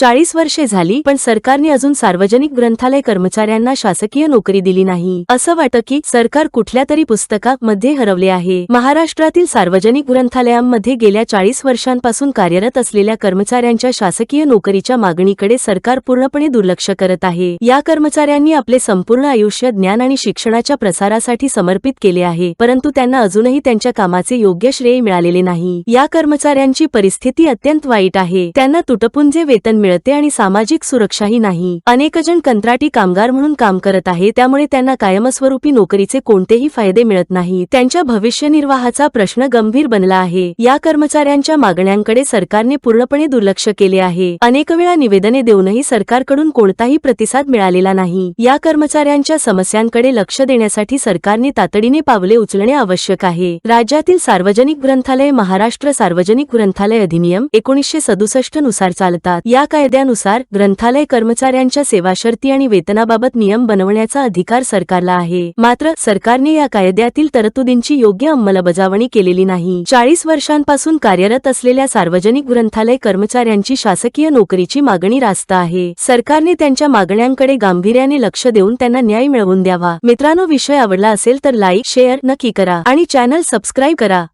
चाळीस वर्षे झाली पण सरकारने अजून सार्वजनिक ग्रंथालय कर्मचाऱ्यांना शासकीय नोकरी दिली नाही. असं वाटतं की सरकार कुठल्या तरी पुस्तकामध्ये हरवले आहे. महाराष्ट्रातील सार्वजनिक ग्रंथालयांमध्ये गेल्या चाळीस वर्षांपासून कार्यरत असलेल्या कर्मचाऱ्यांच्या शासकीय नोकरीच्या मागणीकडे सरकार पूर्णपणे दुर्लक्ष करत आहे. या कर्मचाऱ्यांनी आपले संपूर्ण आयुष्य ज्ञान आणि शिक्षणाच्या प्रसारासाठी समर्पित केले आहे परंतु त्यांना अजूनही त्यांच्या कामाचे योग्य श्रेय मिळालेले नाही. या कर्मचाऱ्यांची परिस्थिती अत्यंत वाईट आहे. त्यांना तुटपुंजे वेतन मिळते आणि सामाजिक सुरक्षाही नाही. अनेक जण कंत्राटी कामगार म्हणून काम करत आहे त्यामुळे त्यांना कायमस्वरूपी नोकरीचे कोणतेही फायदे मिळत नाही. त्यांच्या भविष्य निर्वाहाचा प्रश्न गंभीर बनला आहे. या कर्मचाऱ्यांच्या मागण्यांकडे सरकारने पूर्णपणे दुर्लक्ष केले आहे. अनेक वेळा निवेदने देऊनही सरकारकडून कोणताही प्रतिसाद मिळालेला नाही. या कर्मचाऱ्यांच्या समस्यांकडे लक्ष देण्यासाठी सरकारने तातडीने पावले उचलणे आवश्यक आहे. राज्यातील सार्वजनिक ग्रंथालय महाराष्ट्र सार्वजनिक ग्रंथालय अधिनियम एकोणीसशे सदुसष्टनुसार चालतात. या कायद्यानुसार ग्रंथालय कर्मचाऱ्यांच्या सेवाशर्ती आणि वेतनाबाबत नियम बनवण्याचा अधिकार सरकारला आहे. मात्र सरकारने या कायद्यातील तरतुदींची योग्य अंमलबजावणी केलेली नाही. चाळीस वर्षांपासून कार्यरत असलेल्या सार्वजनिक ग्रंथालय कर्मचाऱ्यांची शासकीय नोकरीची मागणी रास्त आहे. सरकारने त्यांच्या मागण्यांकडे गांभीर्याने लक्ष देऊन त्यांना न्याय मिळवून द्यावा. मित्रांनो विषय आवडला असेल तर लाईक शेअर नक्की करा आणि चॅनल सबस्क्राईब करा.